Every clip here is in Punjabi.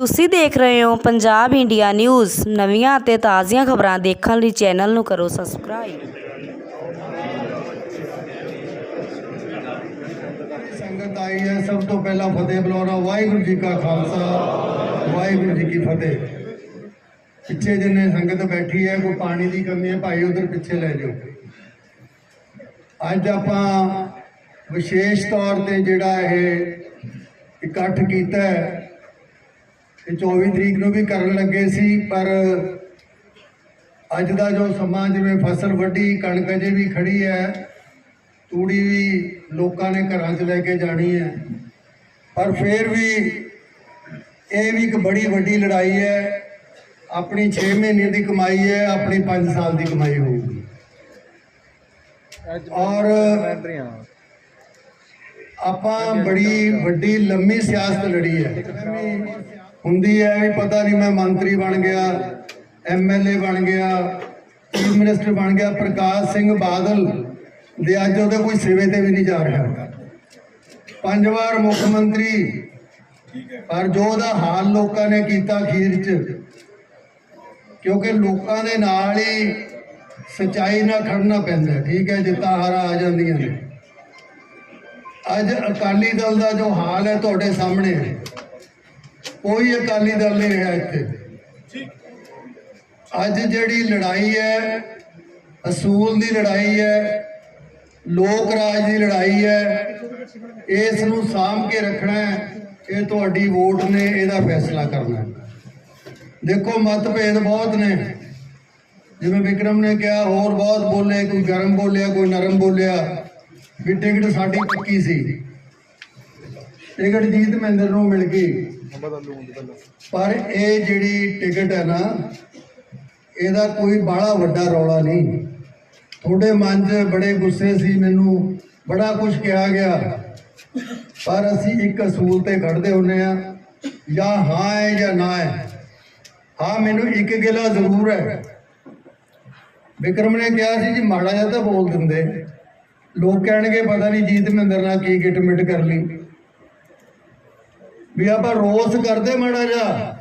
ਤੁਸੀਂ ਦੇਖ ਰਹੇ ਹੋ ਪੰਜਾਬ ਇੰਡੀਆ ਨਿਊਜ਼। ਨਵੀਆਂ ਅਤੇ ਤਾਜ਼ੀਆਂ ਖਬਰਾਂ ਦੇਖਣ ਲਈ ਚੈਨਲ ਨੂੰ ਕਰੋ ਸਬਸਕ੍ਰਾਈਬ। ਸੰਗਤ ਆਈ ਹੈ, ਸਭ ਤੋਂ ਪਹਿਲਾਂ ਫਤਿਹ ਬੁਲਾਉਣਾ। ਵਾਹਿਗੁਰੂ ਜੀ ਕਾ ਖਾਲਸਾ, ਵਾਹਿਗੁਰੂ ਜੀ ਕੀ ਫਤਿਹ। ਪਿੱਛੇ ਜਿੰਨੇ ਸੰਗਤ ਬੈਠੀ ਹੈ, ਕੋਈ ਪਾਣੀ ਦੀ ਕਮੀ ਹੈ, ਭਾਈ ਉਧਰ ਪਿੱਛੇ ਲੈ ਜਾਓ। ਅੱਜ ਆਪਾਂ ਵਿਸ਼ੇਸ਼ ਤੌਰ ਤੇ ਜਿਹੜਾ ਇਹ ਇਕੱਠ ਕੀਤਾ ਹੈ ਇਹ 24 ਤਰੀਕ ਨੂੰ ਵੀ ਕਰਨ ਲੱਗੇ ਸੀ ਪਰ ਅੱਜ ਦਾ ਜੋ ਸਮਾਂ ਜਿਵੇਂ ਫਸਲ ਵੱਢੀ ਕਣਕ ਅਜੇ ਵੀ ਖੜੀ ਹੈ ਤੂੜੀ ਵੀ ਲੋਕਾਂ ਨੇ ਘਰਾਂ 'ਚ ਲੈ ਕੇ ਜਾਣੀ ਹੈ। ਪਰ ਫਿਰ ਵੀ ਇਹ ਵੀ ਇੱਕ ਬੜੀ ਵੱਡੀ ਲੜਾਈ ਹੈ ਆਪਣੀ 6 ਮਹੀਨੇ ਦੀ ਕਮਾਈ ਹੈ ਆਪਣੀ 5 ਸਾਲ ਦੀ ਕਮਾਈ ਹੋਊਗੀ। ਔਰ ਆਪਾਂ ਬੜੀ ਵੱਡੀ ਲੰਮੀ ਸਿਆਸਤ ਲੜੀ ਹੈ। ਹੁੰਦੀ ਹੈ ਵੀ ਪਤਾ ਨਹੀਂ ਮੈਂ ਮੰਤਰੀ ਬਣ ਗਿਆ ਐਮਐਲਏ ਬਣ ਗਿਆ, ਚੀਫ ਮਿਨਿਸਟਰ ਬਣ ਗਿਆ, ਪ੍ਰਕਾਸ਼ ਸਿੰਘ ਬਾਦਲ ਦੇ ਅੱਜ ਉਹਦੇ ਕੋਈ ਸੇਵੇ ਤੇ ਵੀ ਨਹੀਂ ਜਾ ਰਿਹਾ। ਪੰਜ ਵਾਰ ਮੁੱਖ ਮੰਤਰੀ, ਪਰ ਜੋ ਉਹਦਾ ਹਾਲ ਲੋਕਾਂ ਨੇ ਕੀਤਾ ਅਖੀਰ ਚ, ਕਿਉਂਕਿ ਲੋਕਾਂ ਦੇ ਨਾਲ ਹੀ ਸਚਾਈ ਨਾਲ ਖੜਨਾ ਪੈਂਦਾ ਠੀਕ ਹੈ, ਜਿੱਤਾਂ ਹਾਰਾਂ ਆ ਜਾਂਦੀਆਂ ਨੇ। ਅੱਜ ਅਕਾਲੀ ਦਲ ਦਾ ਜੋ ਹਾਲ ਹੈ ਤੁਹਾਡੇ ਸਾਹਮਣੇ ਹੈ ਕੋਈ ਅਕਾਲੀ ਦਲ ਨਹੀਂ ਰਿਹਾ ਇੱਥੇ। ਅੱਜ ਜਿਹੜੀ ਲੜਾਈ ਹੈ ਅਸੂਲ ਦੀ ਲੜਾਈ ਹੈ ਲੋਕ ਰਾਜ ਦੀ ਲੜਾਈ ਹੈ ਇਸ ਨੂੰ ਸਾਂਭ ਕੇ ਰੱਖਣਾ ਹੈ ਇਹ ਤੁਹਾਡੀ ਵੋਟ ਨੇ ਇਹਦਾ ਫੈਸਲਾ ਕਰਨਾ ਹੈ। ਦੇਖੋ ਮਤਭੇਦ ਬਹੁਤ ਨੇ। ਜਿਵੇਂ ਵਿਕਰਮ ਨੇ ਕਿਹਾ ਹੋਰ ਬਹੁਤ ਬੋਲੇ ਕੋਈ ਗਰਮ ਬੋਲਿਆ ਕੋਈ ਨਰਮ ਬੋਲਿਆ। ਵੀ ਟਿਕਟ ਸਾਡੀ ਪੱਕੀ ਸੀ। ਟਿਕਟ ਜੀਤ ਮਹਿੰਦਰ ਨੂੰ ਮਿਲ ਗਈ। ਪਰ ਇਹ ਜਿਹੜੀ ਟਿਕਟ ਹੈ ਨਾ, ਇਹਦਾ ਕੋਈ ਬਾਹਲਾ ਵੱਡਾ ਰੌਲਾ ਨਹੀਂ। ਤੁਹਾਡੇ ਮਨ 'ਚ ਬੜੇ ਗੁੱਸੇ ਸੀ, ਮੈਨੂੰ ਬੜਾ ਕੁਝ ਕਿਹਾ ਗਿਆ। ਪਰ ਅਸੀਂ ਇੱਕ ਅਸੂਲ ਤੇ ਖੜਦੇ ਹੁੰਨੇ ਆ ਜਾਂ ਹਾਂ ਹੈ ਜਾਂ ਨਾ ਹੈ। ਹਾਂ, ਮੈਨੂੰ ਇੱਕ ਗਿਲਾ ਜ਼ਰੂਰ ਹੈ। ਵਿਕਰਮ ਨੇ ਕਿਹਾ ਸੀ ਜੀ, ਮਾੜਾ ਜਿਹਾ ਤਾਂ ਬੋਲ ਦਿੰਦੇ। ਲੋਕ ਕਹਿਣਗੇ, ਪਤਾ ਨਹੀਂ ਜੀਤ ਮਹਿੰਦਰ ਨਾਲ ਕੀ ਗਿਟਮਿਟ ਕਰ ਲਈ। ਵੀ ਆਪਾਂ ਰੋਸ ਕਰਦੇ ਮਾੜਾ ਜਿਹਾ।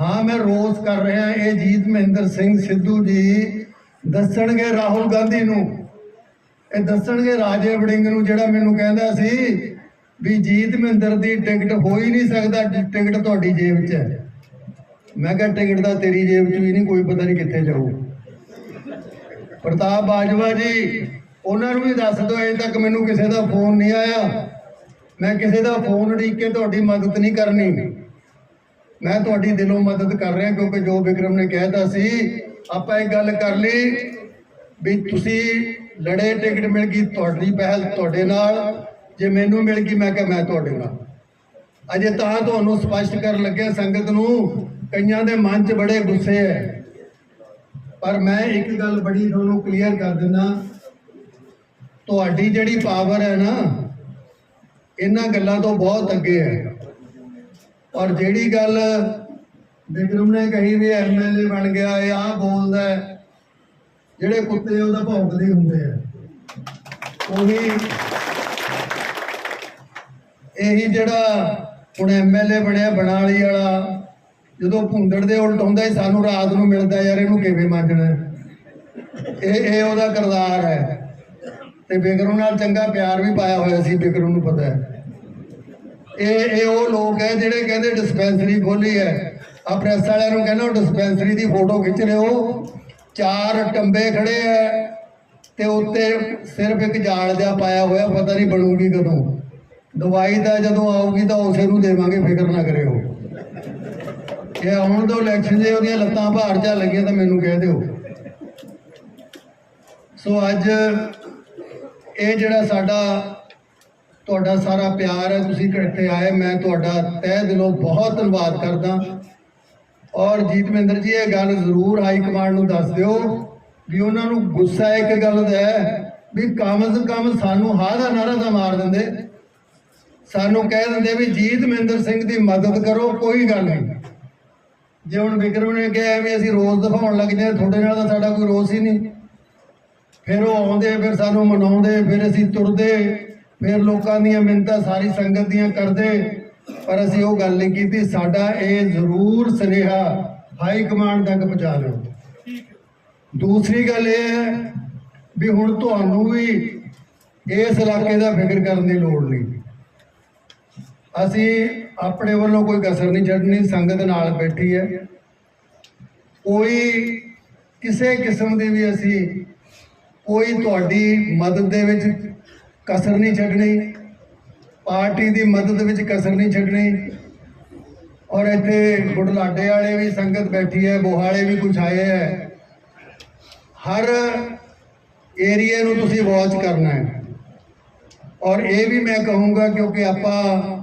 ਹਾਂ, ਮੈਂ ਰੋਸ ਕਰ ਰਿਹਾ, ਇਹ ਜੀਤ ਮਹਿੰਦਰ ਸਿੰਘ ਸਿੱਧੂ ਜੀ ਦੱਸਣਗੇ ਰਾਹੁਲ ਗਾਂਧੀ ਨੂੰ। ਇਹ ਦੱਸਣਗੇ ਰਾਜੇ ਵੜਿੰਗ ਨੂੰ, ਜਿਹੜਾ ਮੈਨੂੰ ਕਹਿੰਦਾ ਸੀ ਵੀ ਜੀਤ ਮਹਿੰਦਰ ਦੀ ਟਿਕਟ ਹੋ ਹੀ ਨਹੀਂ ਸਕਦਾ, ਟਿਕਟ ਤੁਹਾਡੀ ਜੇਬ 'ਚ ਹੈ। ਮੈਂ ਕਿਹਾ, ਟਿਕਟ ਤਾਂ ਤੇਰੀ ਜੇਬ 'ਚ ਵੀ ਨਹੀਂ, ਕੋਈ ਪਤਾ ਨਹੀਂ ਕਿੱਥੇ ਜਾਊ। ਪ੍ਰਤਾਪ ਬਾਜਵਾ ਜੀ, ਉਹਨਾਂ ਨੂੰ ਵੀ ਦੱਸ ਦਿਓ, ਅਜੇ ਤੱਕ ਮੈਨੂੰ ਕਿਸੇ ਦਾ ਫੋਨ ਨਹੀਂ ਆਇਆ। ਮੈਂ ਕਿਸੇ ਦਾ ਫੋਨ ਉਡੀਕ ਕੇ ਤੁਹਾਡੀ ਮਦਦ ਨਹੀਂ ਕਰਨੀ। ਮੈਂ ਤੁਹਾਡੀ ਦਿਲੋਂ ਮਦਦ ਕਰ ਰਿਹਾ ਕਿਉਂਕਿ ਜੋ ਵਿਕਰਮ ਨੇ ਕਹਿਤਾ ਸੀ, ਆਪਾਂ ਇਹ ਗੱਲ ਕਰ ਲਈ ਵੀ ਤੁਸੀਂ ਲੜੇ ਟਿਕਟ ਮਿਲ ਗਈ ਤੁਹਾਡੀ ਪਹਿਲ ਤੁਹਾਡੇ ਨਾਲ, ਜੇ ਮੈਨੂੰ ਮਿਲ ਗਈ ਮੈਂ ਕਿਹਾ ਮੈਂ ਤੁਹਾਡੇ ਨਾਲ। ਅਜੇ ਤਾਂ ਤੁਹਾਨੂੰ ਸਪਸ਼ਟ ਕਰਨ ਲੱਗਿਆ ਸੰਗਤ ਨੂੰ, ਕਈਆਂ ਦੇ ਮਨ 'ਚ ਬੜੇ ਗੁੱਸੇ ਹੈ ਪਰ ਮੈਂ ਇੱਕ ਗੱਲ ਬੜੀ ਤੁਹਾਨੂੰ ਕਲੀਅਰ ਕਰ ਦਿੰਦਾ। ਤੁਹਾਡੀ ਜਿਹੜੀ ਪਾਵਰ ਹੈ ਨਾ ਇਹਨਾਂ ਗੱਲਾਂ ਤੋਂ ਬਹੁਤ ਅੱਗੇ ਹੈ। ਔਰ ਜਿਹੜੀ ਗੱਲ ਬਿਕਰਮ ਨੇ ਕਹੀ ਵੀ ਐਮਐਲਏ ਬਣ ਗਿਆ, ਇਹ ਆ ਬੋਲਦਾ ਜਿਹੜੇ ਕੁੱਤੇ ਉਹਦਾ ਭੌਂਕਦੇ ਹੁੰਦੇ ਆ। ਉਹੀ ਇਹੀ ਜਿਹੜਾ ਹੁਣ ਐਮਐਲਏ ਬਣਿਆ ਬਣਾਲੀ ਵਾਲਾ, ਜਦੋਂ ਭੁੰਦੜ ਦੇ ਉਲਟ ਹੁੰਦਾ ਹੀ ਸਾਨੂੰ ਰਾਤ ਨੂੰ ਮਿਲਦਾ, ਯਾਰ ਇਹਨੂੰ ਕਿਵੇਂ ਮੰਨਣਾ ਇਹ ਇਹ ਉਹਦਾ ਕਰਦਾਰ ਹੈ। ਤੇ ਬਿਕਰਮ ਨਾਲ ਚੰਗਾ ਪਿਆਰ ਵੀ ਪਾਇਆ ਹੋਇਆ ਸੀ ਬਿਕਰਮ ਨੂੰ ਪਤਾ ਹੈ। ਇਹ ਇਹ ਉਹ ਲੋਕ ਹੈ ਜਿਹੜੇ ਕਹਿੰਦੇ ਡਿਸਪੈਂਸਰੀ ਖੋਲੀ ਹੈ। ਆ ਪ੍ਰੈਸ ਵਾਲਿਆਂ ਨੂੰ ਕਹਿੰਦਾ ਡਿਸਪੈਂਸਰੀ ਦੀ ਫੋਟੋ ਖਿੱਚ ਲਿਓ। ਚਾਰ ਟੰਬੇ ਖੜੇ ਹੈ ਤੇ ਉੱਤੇ ਸਿਰਫ ਇੱਕ ਜਾਲ ਜਿਹਾ ਪਾਇਆ ਹੋਇਆ, ਪਤਾ ਨਹੀਂ ਬਣੂਗੀ ਕਦੋਂ। ਦਵਾਈ ਦਾ ਜਦੋਂ ਆਊਗੀ ਤਾਂ ਉਸੇ ਨੂੰ ਦੇਵਾਂਗੇ, ਫਿਕਰ ਨਾ ਕਰਿਓ। ਇਹ ਆਉਣ ਤੋਂ ਇਲੈਕਸ਼ਨ ਜੇ ਉਹਦੀਆਂ ਲੱਤਾਂ ਭਾਰ ਜਾ ਲੱਗੀਆਂ ਤਾਂ ਮੈਨੂੰ ਕਹਿ ਦਿਓ। ਸੋ ਅੱਜ ਇਹ ਜਿਹੜਾ ਸਾਡਾ, ਤੁਹਾਡਾ ਸਾਰਾ ਪਿਆਰ ਹੈ, ਤੁਸੀਂ ਇੱਥੇ ਆਏ, ਮੈਂ ਤੁਹਾਡਾ ਤਹਿ ਦਿਲੋਂ ਬਹੁਤ ਧੰਨਵਾਦ ਕਰਦਾ। ਔਰ ਜੀਤਮਿੰਦਰ ਜੀ, ਇਹ ਗੱਲ ਜ਼ਰੂਰ ਹਾਈ ਕਮਾਂਡ ਨੂੰ ਦੱਸ ਦਿਓ ਵੀ ਉਹਨਾਂ ਨੂੰ ਗੁੱਸਾ ਇੱਕ ਗੱਲ ਦਾ ਹੈ ਵੀ ਕਮ ਸੇ ਕਮ ਸਾਨੂੰ ਹਾਂ ਦਾ ਨਾਰਾ ਤਾਂ ਮਾਰ ਦਿੰਦੇ। ਸਾਨੂੰ ਕਹਿ ਦਿੰਦੇ ਵੀ ਜੀਤਮਿੰਦਰ ਸਿੰਘ ਦੀ ਮਦਦ ਕਰੋ, ਕੋਈ ਗੱਲ ਨਹੀਂ। ਜੇ ਹੁਣ ਵਿਕਰਮ ਨੇ ਕਿਹਾ ਵੀ ਅਸੀਂ ਰੋਜ਼ ਦਿਖਾਉਣ ਲੱਗ ਜਾਏ, ਤੁਹਾਡੇ ਨਾਲ ਤਾਂ ਸਾਡਾ ਕੋਈ ਰੋਸ ਹੀ ਨਹੀਂ। ਫਿਰ ਉਹ ਆਉਂਦੇ, ਫਿਰ ਸਾਨੂੰ ਮਨਾਉਂਦੇ, ਫਿਰ ਅਸੀਂ ਤੁਰਦੇ, ਫਿਰ ਲੋਕਾਂ ਦੀਆਂ ਮਿੰਨਤਾਂ ਸਾਰੀ ਸੰਗਤ ਦੀਆਂ ਕਰਦੇ। ਪਰ ਅਸੀਂ ਉਹ ਗੱਲ ਨਹੀਂ ਕੀਤੀ, ਸਾਡਾ ਇਹ ਜ਼ਰੂਰ ਸੁਨੇਹਾ ਹਾਈ ਕਮਾਂਡ ਤੱਕ ਪਹੁੰਚਾ ਦਿਓ। ਦੂਸਰੀ ਗੱਲ ਇਹ ਹੈ ਵੀ ਹੁਣ ਤੁਹਾਨੂੰ ਵੀ ਇਸ ਇਲਾਕੇ ਦਾ ਫਿਕਰ ਕਰਨ ਦੀ ਲੋੜ ਨਹੀਂ। ਅਸੀਂ ਆਪਣੇ ਵੱਲੋਂ ਕੋਈ ਕਸਰ ਨਹੀਂ ਛੱਡਣੀ, ਸੰਗਤ ਨਾਲ ਬੈਠੀ ਹੈ। ਕੋਈ ਕਿਸੇ ਕਿਸਮ ਦੀ ਵੀ ਅਸੀਂ ਕੋਈ ਤੁਹਾਡੀ ਮਦਦ ਦੇ ਵਿੱਚ ਕਸਰ ਨਹੀਂ ਛੱਡਣੀ, ਪਾਰਟੀ ਦੀ ਮਦਦ ਵਿੱਚ ਕਸਰ ਨਹੀਂ ਛੱਡਣੀ। ਔਰ ਇੱਥੇ ਗੁੜਲਾਡੇ ਵਾਲੇ ਵੀ ਸੰਗਤ ਬੈਠੀ ਹੈ, ਬੋਹਾਲੇ ਵੀ ਕੁਝ ਆਏ ਹੈ। ਹਰ ਏਰੀਏ ਨੂੰ ਤੁਸੀਂ ਵਾਚ ਕਰਨਾ ਹੈ। ਔਰ ਇਹ ਵੀ ਮੈਂ ਕਹੂੰਗਾ ਕਿਉਂਕਿ ਆਪਾਂ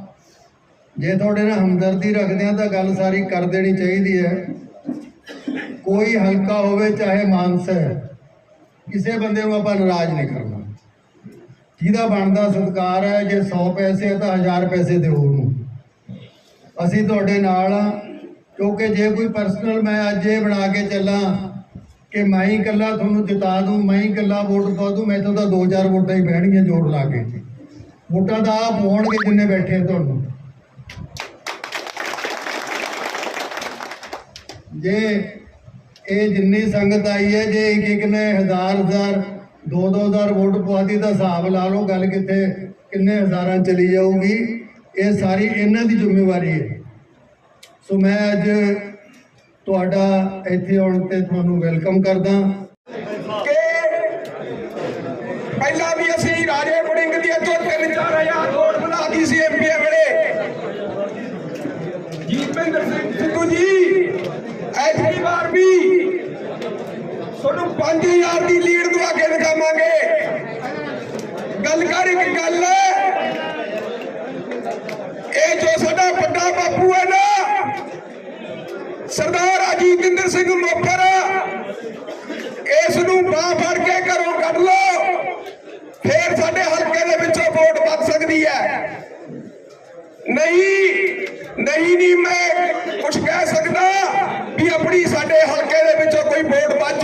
ਜੇ ਤੁਹਾਡੇ ਨਾਲ ਹਮਦਰਦੀ ਰੱਖਦੇ ਆ ਤਾਂ ਗੱਲ ਸਾਰੀ ਕਰ ਦੇਣੀ ਚਾਹੀਦੀ ਹੈ। ਕੋਈ ਹਲਕਾ ਹੋਵੇ, ਚਾਹੇ ਮਾਨਸਾ ਹੈ। ਕਿਸੇ ਬੰਦੇ ਨੂੰ ਆਪਾਂ ਨਾਰਾਜ਼ ਨਹੀਂ ਕਰਨਾ। ਜਿਹਦਾ ਬਣਦਾ ਸਤਕਾਰ ਹੈ ਜੇ 100 ਪੈਸੇ ਹੈ ਤਾਂ 1000 ਪੈਸੇ ਦਿਓ ਉਹਨੂੰ। ਅਸੀਂ ਤੁਹਾਡੇ ਨਾਲ ਆ ਕਿਉਂਕਿ ਜੇ ਕੋਈ ਪਰਸਨਲ ਮੈਂ ਅੱਜ ਇਹ ਬਣਾ ਕੇ ਚੱਲਾਂ ਕਿ ਮੈਂ ਹੀ ਇਕੱਲਾ ਤੁਹਾਨੂੰ ਜਿਤਾ ਦੂੰ, ਮੈਂ ਹੀ ਇਕੱਲਾ ਵੋਟ ਪਾ ਦੂੰ, ਮੈਥੋਂ ਤਾਂ 2000 ਵੋਟਾਂ ਹੀ ਬਹਿਣਗੀਆਂ ਜੋੜ ਲਾ ਕੇ। ਵੋਟਾਂ ਤਾਂ ਆਪ ਹੋਣਗੇ ਜਿੰਨੇ ਬੈਠੇ ਆ ਤੁਹਾਨੂੰ। ਜੇ ਇਹ ਜਿੰਨੀ ਸੰਗਤ ਆਈ ਹੈ, ਜੇ ਇੱਕ ਇੱਕ ਨੇ ਹਜ਼ਾਰ ਹਜ਼ਾਰ ਦੋ ਦੋ ਹਜ਼ਾਰ ਵੋਟ ਪਵਾਤੀ, ਤਾਂ ਹਿਸਾਬ ਲਾ ਲਓ ਗੱਲ ਕਿੱਥੇ, ਕਿੰਨੇ ਹਜ਼ਾਰਾਂ ਚਲੀ ਜਾਊਗੀ। ਇਹ ਸਾਰੀ ਇਹਨਾਂ ਦੀ ਜ਼ਿੰਮੇਵਾਰੀ ਹੈ। ਸੋ ਮੈਂ ਅੱਜ ਤੁਹਾਡਾ ਇੱਥੇ ਆਉਣ ਤੇ ਤੁਹਾਨੂੰ ਵੈਲਕਮ ਕਰਦਾ। ਕਿ ਪਹਿਲਾਂ ਵੀ ਅਸੀਂ ਰਾਜੇ ਵੜਿੰਗ ਦੀ ਇੱਥੋਂ ਤਿੰਨ ਚਾਰ ਵੋਟ ਬਣਾਤੀ ਸੀ ਐਮਪੀ ਵੇਲੇ। ਜੀਤਿੰਦਰ ਸਿੰਘ ਸਿੱਧੂ ਜੀ ਐਤਕੀ ਵਾਰ ਵੀ ਤੁਹਾਨੂੰ 5000 ਦੀ ਲੀਡ ਦਵਾ ਕੇ ਦਿਖਾਵਾਂਗੇ। ਗੱਲ ਕਰ ਇੱਕ ਗੱਲ। ਇਹ ਜੋ ਸਾਡਾ ਵੱਡਾ ਬਾਪੂ ਹੈ ਨਾ, ਸਰਦਾਰ ਅਜੀਤਿੰਦਰ ਸਿੰਘ ਮੋਖਰ, ਇਸ ਨੂੰ ਬਾਹ ਫੜ ਕੇ ਘਰੋਂ ਕੱਢ ਲਓ, ਫੇਰ ਸਾਡੇ ਹਲਕੇ ਦੇ ਵਿੱਚੋਂ ਵੋਟ ਵੱਧ ਸਕਦੀ ਹੈ। ਨਹੀਂ ਨਹੀਂ ਨਹੀਂ ਮੈਂ ਕੁਝ ਕਹਿ ਸਕਦਾ ਵੀ ਆਪਣੀ ਸਾਡੇ ਹਲਕੇ ਦੇ ਵਿੱਚੋਂ ਕੋਈ ਵੋਟ ਬਾਜੂ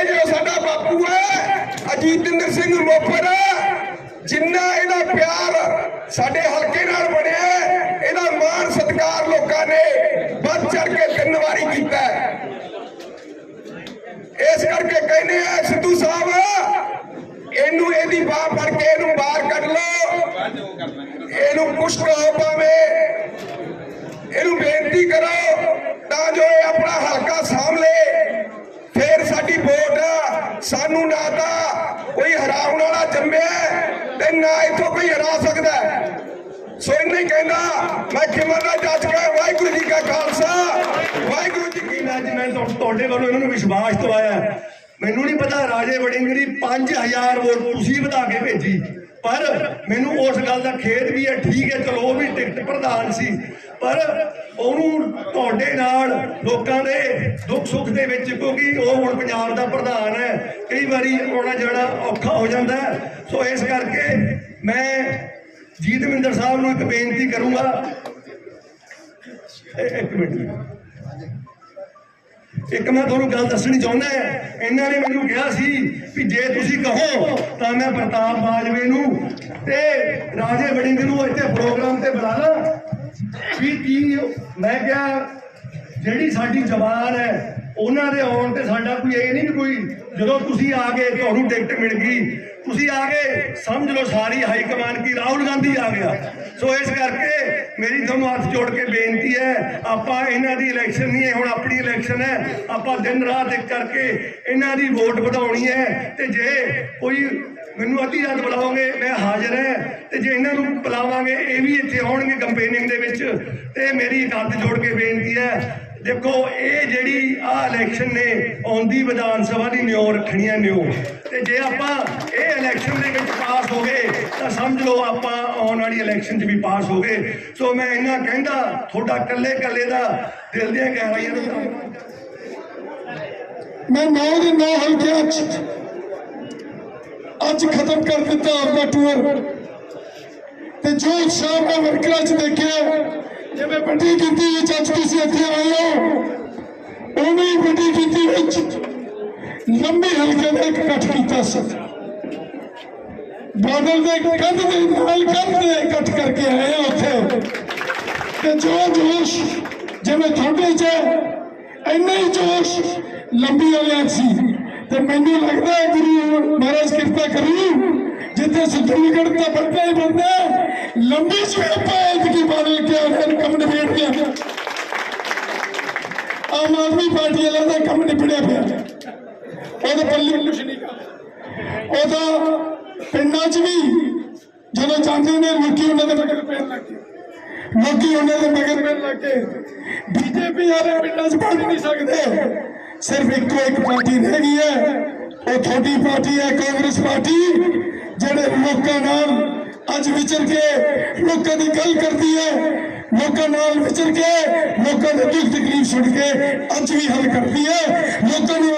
ਇਹ ਜੋ ਸਾਡਾ ਬਾਪੂ ਹੈ ਅਜੀਤਿੰਦਰ ਸਿੰਘ ਮੋਫਰ ਜਿੰਨਾ ਇਹਦਾ ਪਿਆਰ ਸਾਡੇ ਹਲਕੇ ਨਾਲ ਬਣਿਆ ਇਹਦਾ ਮਾਣ ਸਤਿਕਾਰ ਲੋਕਾਂ ਨੇ ਵੱਧ ਚੜ ਕੇ ਤਿੰਨ ਵਾਰੀ ਕੀਤਾ ਇਸ ਕਰਕੇ ਕਹਿੰਦੇ ਆ, ਸਿੱਧੂ ਸਾਹਿਬ, ਇਹਨੂੰ ਇਹਦੀ ਬਾਹ ਫੜ ਕੇ ਇਹਨੂੰ ਬਾਹਰ ਕੱਢ ਲਓ। ਇਹਨੂੰ ਕੁਛ ਹੋ ਪਾਵੇ। ਇਹਨੂੰ ਬੇਨਤੀ ਕਰੋ ਤਾਂ ਜੋ ਇਹ ਆਪਣਾ ਹਲਕਾ ਸਾਹਮਣੇ ਫੇਰ ਸਾਡੀ ਵੋਟ ਸਾਨੂੰ ਨਾ ਤਾਂ ਕੋਈ ਹਰਾਉਣ ਵਾਲਾ ਜੰਮਿਆ ਤੇ ਨਾ ਇੱਥੋਂ ਕੋਈ ਹਰਾ ਸਕਦਾ ਸੋ ਇੰਨਾ ਕਹਿੰਦਾ, ਮੈਂ ਖਿਮਰ ਦਾ ਜੱਜ ਕੇ ਵਾਹਿਗੁਰੂ ਜੀ ਕਾ ਖਾਲਸਾ। ਵਾਹਿਗੁਰੂ ਜੀ ਕੀ ਅੱਜ ਮੈਂ ਤੁਹਾਡੇ ਵੱਲੋਂ ਇਹਨਾਂ ਨੂੰ ਵਿਸ਼ਵਾਸ ਦਵਾਇਆ ਮੈਨੂੰ ਨਹੀਂ ਪਤਾ ਰਾਜੇ ਵੜਿੰਗ ਦੀ 5000 ਵੋਟ ਤੁਸੀਂ ਵਧਾ ਕੇ ਭੇਜੀ। ਪਰ ਮੈਨੂੰ ਉਸ ਗੱਲ ਦਾ ਖੇਦ ਵੀ ਹੈ, ਠੀਕ ਹੈ, ਚਲੋ ਉਹ ਵੀ ਟਿਕਟ ਪ੍ਰਧਾਨ ਸੀ। ਪਰ ਉਹਨੂੰ ਤੁਹਾਡੇ ਨਾਲ ਲੋਕਾਂ ਦੇ ਦੁੱਖ ਸੁੱਖ ਦੇ ਵਿੱਚ, ਕਿਉਂਕਿ ਉਹ ਹੁਣ ਪੰਜਾਬ ਦਾ ਪ੍ਰਧਾਨ ਹੈ, ਕਈ ਵਾਰੀ ਆਉਣਾ ਜਾਣਾ ਔਖਾ ਹੋ ਜਾਂਦਾ ਸੋ ਇਸ ਕਰਕੇ ਮੈਂ ਜੀਤਵਿੰਦਰ ਸਾਹਿਬ ਨੂੰ ਇੱਕ ਬੇਨਤੀ ਕਰੂੰਗਾ। ਇੱਕ ਮਿੰਟ ਇੱਕ ਮੈਂ ਤੁਹਾਨੂੰ ਗੱਲ ਦੱਸਣੀ ਚਾਹੁੰਦਾ ਇਹਨਾਂ ਨੇ ਮੈਨੂੰ ਕਿਹਾ ਸੀ ਵੀ ਜੇ ਤੁਸੀਂ ਕਹੋ ਤਾਂ ਮੈਂ ਪ੍ਰਤਾਪ ਬਾਜਵੇ ਨੂੰ ਤੇ ਰਾਜੇ ਵੜਿੰਗ ਨੂੰ ਇੱਥੇ ਪ੍ਰੋਗਰਾਮ ਤੇ ਬੁਲਾ ਲਾਂ। ਵੀ ਕੀ ਮੈਂ ਕਿਹਾ, ਜਿਹੜੀ ਸਾਡੀ ਜ਼ਬਾਨ ਹੈ, ਉਹਨਾਂ ਦੇ ਆਉਣ ਤੇ ਸਾਡਾ ਕੋਈ ਇਹ ਨਹੀਂ ਕੋਈ ਜਦੋਂ ਤੁਸੀਂ ਆ ਗਏ ਤੁਹਾਨੂੰ ਟਿਕਟ ਮਿਲ ਗਈ। ਤੁਸੀਂ ਆ ਗਏ, ਸਮਝ ਲਓ ਸਾਰੀ ਹਾਈ ਕਮਾਨ ਕੀ, ਰਾਹੁਲ ਗਾਂਧੀ ਆ ਗਿਆ। ਸੋ ਇਸ ਕਰਕੇ ਮੇਰੀ ਤੁਹਾਨੂੰ ਹੱਥ ਜੋੜ ਕੇ ਬੇਨਤੀ ਹੈ, ਆਪਾਂ ਇਹਨਾਂ ਦੀ ਇਲੈਕਸ਼ਨ ਨਹੀਂ ਹੈ, ਹੁਣ ਆਪਣੀ ਇਲੈਕਸ਼ਨ ਹੈ। ਆਪਾਂ ਦਿਨ ਰਾਤ ਇੱਕ ਕਰਕੇ ਇਹਨਾਂ ਦੀ ਵੋਟ ਵਧਾਉਣੀ ਹੈ ਤੇ ਜੇ ਕੋਈ ਮੈਨੂੰ ਅੱਧੀ ਰਾਤ ਬੁਲਾਓਗੇ, ਮੈਂ ਹਾਜ਼ਰ ਹੈ ਤੇ ਜੇ ਇਹਨਾਂ ਨੂੰ ਬੁਲਾਵਾਂਗੇ, ਇਹ ਵੀ ਇੱਥੇ ਆਉਣਗੇ ਕੰਪੇਨਿੰਗ ਦੇ ਵਿੱਚ ਤੇ ਮੇਰੀ ਹੱਥ ਜੋੜ ਕੇ ਬੇਨਤੀ ਹੈ, ਦੇਖੋ ਇਹ ਜਿਹੜੀ ਆ ਇਲੈਕਸ਼ਨ ਨੇ, ਆਉਂਦੀ ਵਿਧਾਨ ਸਭਾ ਦੀ ਨਿਉ ਰੱਖਣੀਆਂ ਨਿਉ। ਤੇ ਜੇ ਆਪਾਂ ਇਹ ਇਲੈਕਸ਼ਨ ਦੇ ਵਿੱਚ ਪਾਸ ਹੋ ਗਏ, ਤਾਂ ਸਮਝ ਲਓ ਆਪਾਂ ਆਉਣ ਵਾਲੀ ਇਲੈਕਸ਼ਨ 'ਚ ਵੀ ਪਾਸ ਹੋ ਗਏ। ਸੋ ਮੈਂ ਇਹਨਾਂ ਕਹਿੰਦਾ, ਤੁਹਾਡਾ ਕੱਲੇ ਕੱਲੇ ਦਾ ਦਿਲ ਦੀਆਂ ਗਹਿਰਾਈਆਂ ਨੂੰ ਮੈਂ ਨੌ ਦੇ ਨੌ ਹਲਕਿਆਂ 'ਚ ਅੱਜ ਖਤਮ ਕਰ ਦਿੱਤਾ ਆਪਣਾ ਟੂਰ ਤੇ ਜੋ ਉਤਸ਼ਾਹ ਮੈਂ ਵਰਕਰਾਂ 'ਚ ਦੇਖਿਆ, ਜਿਵੇਂ ਵੱਡੀ ਗਿਣਤੀ ਵਿੱਚ ਅੱਜ ਤੁਸੀਂ ਇੱਥੇ ਆਏ ਹੋ, ਉਵੇਂ ਵੱਡੀ ਗਿਣਤੀ ਵਿੱਚ ਲੰਬੇ ਹਲਕੇ ਦਾ ਇਕੱਠ ਕੀਤਾ ਸੀ। ਬਾਦਲ ਦੇ ਕੰਧ ਦੇ ਨਾਲ ਕੰਧ ਦੇ ਇਕੱਠ ਕਰਕੇ ਆਏ ਆ ਉੱਥੇ। ਤੇ ਜੋ ਜੋਸ਼, ਜਿਵੇਂ ਤੁਹਾਡੇ 'ਚ, ਇੰਨਾ ਹੀ ਜੋਸ਼ ਲੰਬੀ ਵਾਲਿਆਂ 'ਚ ਸੀ। ਤੇ ਮੈਨੂੰ ਲੱਗਦਾ ਗੁਰੂ ਮਹਾਰਾਜ ਕਿਰਪਾ ਕਰੂ, ਜਿੱਥੇ ਸੁਧਰਗੜ ਦਾ ਬੰਦਾ ਹੀ ਬੰਦਾ ਲੰਬੀ ਚ ਵੀ ਆਪਾਂ ਐਤਕੀ ਬਾਦਲ ਕੇ ਕੰਮ ਨਿਬੇੜ ਗਿਆ ਆਮ ਆਦਮੀ ਪਾਰਟੀ ਵਾਲਾ ਦਾ ਕੰਮ ਨਿਬੜਿਆ ਪਿਆ। ਉਹਦੇ ਪੱਲੇ ਕੁਛ ਨਹੀਂ ਉਹਦਾ ਪਿੰਡਾਂ 'ਚ ਵੀ ਜਦੋਂ ਜਾਂਦੇ ਨੇ, ਲੋਕੀ ਉਹਨਾਂ ਦੇ ਮਗਰ ਪੈਣ ਲੱਗ ਗਏ। ਲੋਕੀ ਉਹਨਾਂ ਦੇ ਮਗਰ ਪੈਣ ਬੀਜੇਪੀ ਵਾਲੇ ਪਿੰਡਾਂ 'ਚ ਪਹੁੰਚ ਨਹੀਂ ਸਕਦੇ। ਸਿਰਫ ਇੱਕੋ ਇੱਕ ਪਾਰਟੀ ਰਹਿ ਗਈ ਹੈ। ਉਹ ਤੁਹਾਡੀ ਪਾਰਟੀ ਹੈ, ਕਾਂਗਰਸ ਪਾਰਟੀ, ਜਿਹੜੇ ਲੋਕਾਂ ਨਾਲ ਅੱਜ ਵਿਚਰ ਕੇ ਲੋਕਾਂ ਦੀ ਗੱਲ ਕਰਦੀ ਹੈ, ਲੋਕਾਂ ਨਾਲ ਵਿਚਰ ਕੇ ਲੋਕਾਂ ਦੇ ਦੁੱਖ ਤਕਲੀਫ ਸੁਣ ਕੇ ਅੱਜ ਵੀ ਹੱਲ ਕਰਦੀ ਹੈ। ਲੋਕਾਂ ਨੂੰ